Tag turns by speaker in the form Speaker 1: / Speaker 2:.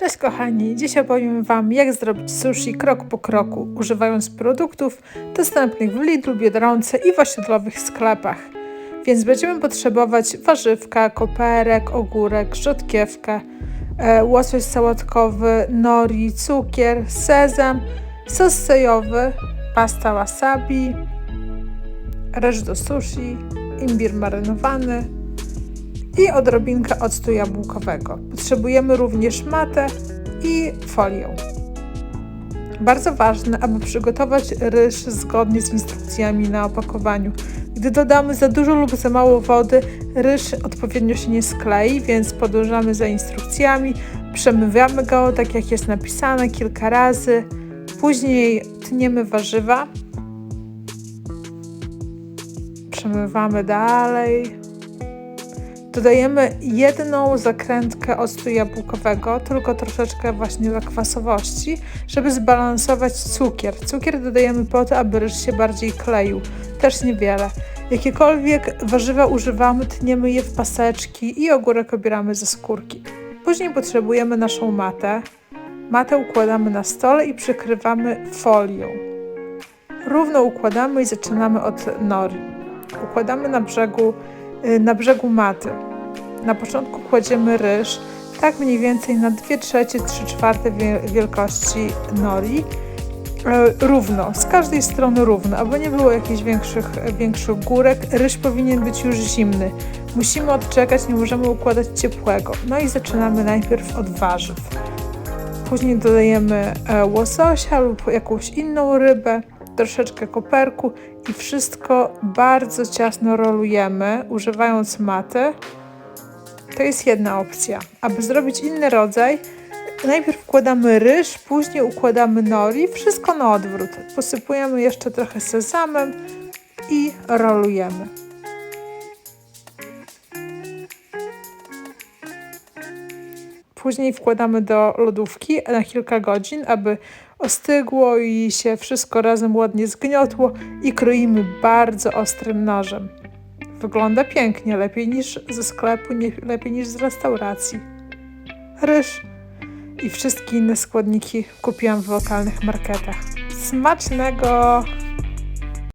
Speaker 1: Cześć kochani, dziś opowiem Wam jak zrobić sushi krok po kroku, używając produktów dostępnych w Lidlu, Biedronce i w osiedlowych sklepach. Więc będziemy potrzebować warzywka, koperek, ogórek, rzodkiewkę, e, łosoś sałatkowy, nori, cukier, sezam, sos sojowy, pasta wasabi, ryż do sushi, imbir marynowany, i odrobinkę octu jabłkowego. Potrzebujemy również matę i folię. Bardzo ważne, aby przygotować ryż zgodnie z instrukcjami na opakowaniu. Gdy dodamy za dużo lub za mało wody, ryż odpowiednio się nie sklei, więc podążamy za instrukcjami, przemywamy go tak jak jest napisane kilka razy. Później tniemy warzywa. Przemywamy dalej. Dodajemy jedną zakrętkę octu jabłkowego, tylko troszeczkę właśnie kwasowości, żeby zbalansować cukier. Cukier dodajemy po to, aby ryż się bardziej kleił, też niewiele. Jakiekolwiek warzywa używamy, tniemy je w paseczki i ogórek obieramy ze skórki. Później potrzebujemy naszą matę. Matę układamy na stole i przykrywamy folią. Równo układamy i zaczynamy od nori. Układamy na brzegu na brzegu maty. Na początku kładziemy ryż, tak mniej więcej na 2 trzecie, 3 czwarte wielkości nori. Y, równo, z każdej strony równo, aby nie było jakichś większych, większych górek. Ryż powinien być już zimny. Musimy odczekać, nie możemy układać ciepłego. No i zaczynamy najpierw od warzyw. Później dodajemy e, łososia lub jakąś inną rybę troszeczkę koperku i wszystko bardzo ciasno rolujemy, używając maty. To jest jedna opcja. Aby zrobić inny rodzaj, najpierw wkładamy ryż, później układamy nori, wszystko na odwrót. Posypujemy jeszcze trochę sezamem i rolujemy. Później wkładamy do lodówki na kilka godzin, aby ostygło i się wszystko razem ładnie zgniotło i kroimy bardzo ostrym nożem. Wygląda pięknie, lepiej niż ze sklepu, nie, lepiej niż z restauracji. Ryż i wszystkie inne składniki kupiłam w lokalnych marketach. Smacznego!